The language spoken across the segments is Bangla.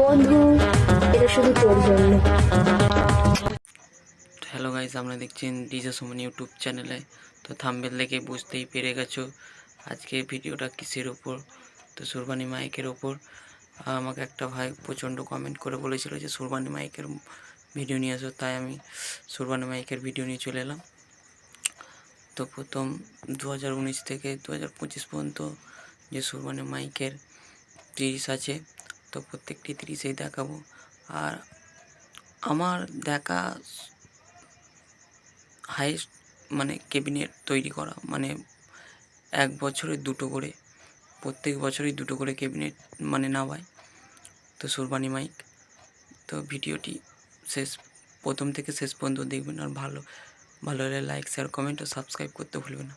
বন্ধু, এটা শুধু তোর জন্য। হ্যালো গাইস আপনারা দেখছেন ডিজে সুমন ইউটিউব চ্যানেলে। তো থাম্বেল দেখে বুঝতেই পেরে গেছো আজকে ভিডিওটা কিসের ওপর তো সুরবানি মাইকের ওপর আমাকে একটা ভাই প্রচণ্ড কমেন্ট করে বলেছিল যে, সুরবানি মাইকের ভিডিও নিয়ে আসো। তাই আমি সুরবানি মাইকের ভিডিও নিয়ে চলে এলাম। তো প্রথম দু হাজার উনিশ থেকে দু হাজার পঁচিশ পর্যন্ত যে সুরবানি মাইকের তিরিশ আছে, তো প্রত্যেকটি তিরিশেই দেখাবো। আর আমার দেখা হাইস্ট মানে ক্যাবিনেট তৈরি করা মানে এক বছরে দুটো করে, প্রত্যেক বছরই দুটো করে ক্যাবিনেট মানে নামায় তো সুরবানি মাইক, তো ভিডিওটি শেষ, প্রথম থেকে শেষ পর্যন্ত দেখবেন আর ভালো ভালো হলে লাইক শেয়ার কমেন্ট ও সাবস্ক্রাইব করতে ভুলবেন না।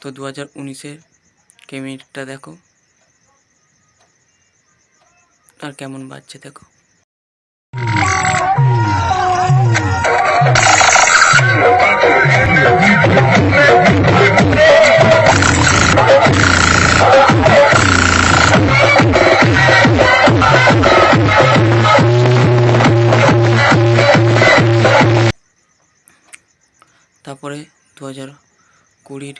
তো দু হাজার উনিশের ক্যাবিনেটটা দেখো। আর কেমন বাজছে দেখো। তারপরে দু হাজার কুড়ির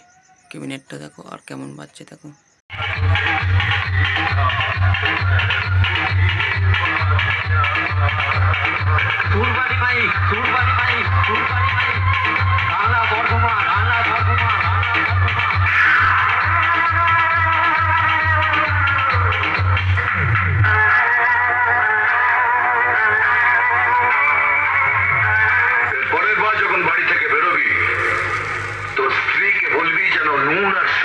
ক্যাবিনেটটা দেখো আর কেমন বাজছে দেখো। Thank you.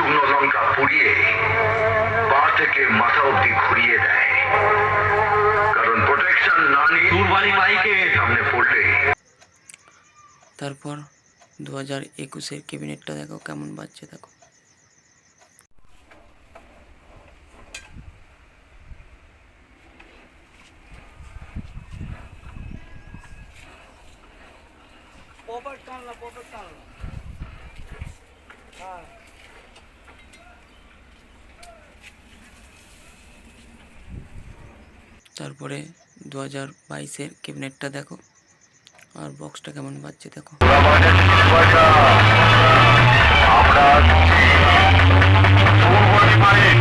শুকনো লঙ্কা পুড়িয়ে পা থেকে মাথা অব্দি ঘুরিয়ে দেয় কারণ প্রোটেকশন না নিয়ে সুরবানি মাইকে সামনে পড়লে তারপর দু হাজার একুশের ক্যাবিনেটটা দেখো কেমন বাজছে দেখো। তারপরে দু হাজার বাইশের ক্যাবিনেটটা দেখো। আর বক্সটা কেমন বাজছে দেখো।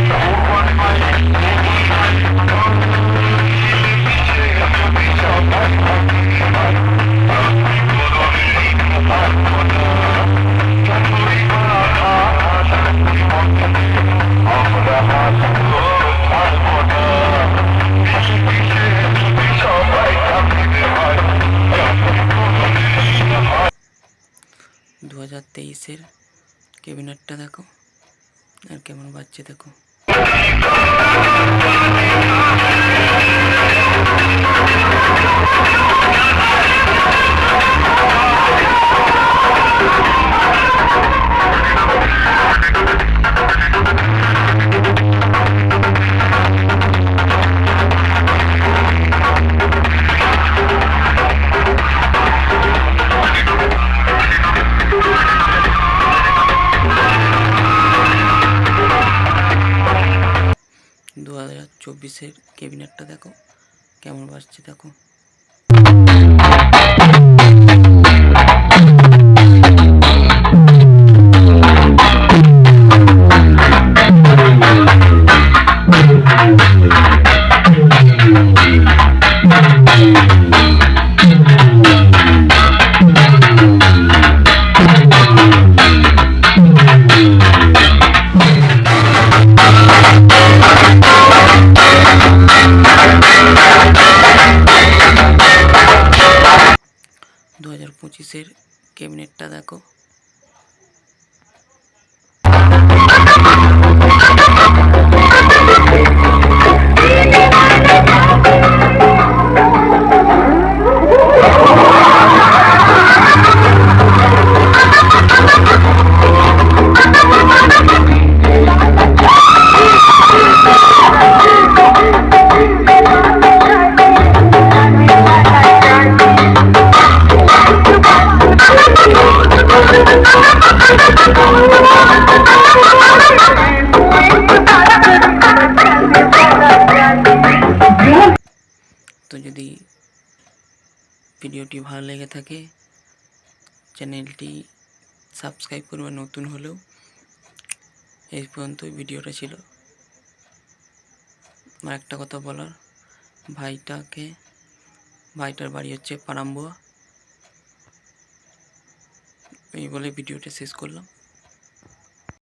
দু তেইশের ক্যাবিনেটটা দেখো আর কেমন বাচ্চা দেখো। দু হাজার চব্বিশের ক্যাবিনেটটা দেখো কেমন বাজছে দেখো। পঁচিশের ক্যাবিনেটটা দেখো। ভিডিওটি ভালো লেগে থাকে, চ্যানেলটি সাবস্ক্রাইব করবে নতুন হলেও। এই পর্যন্ত ভিডিওটা ছিল। আমার একটা কথা বলার, ভাইটাকে, ভাইটার বাড়ি হচ্ছে পারাম্বুয়া এই বলে ভিডিওটা শেষ করলাম।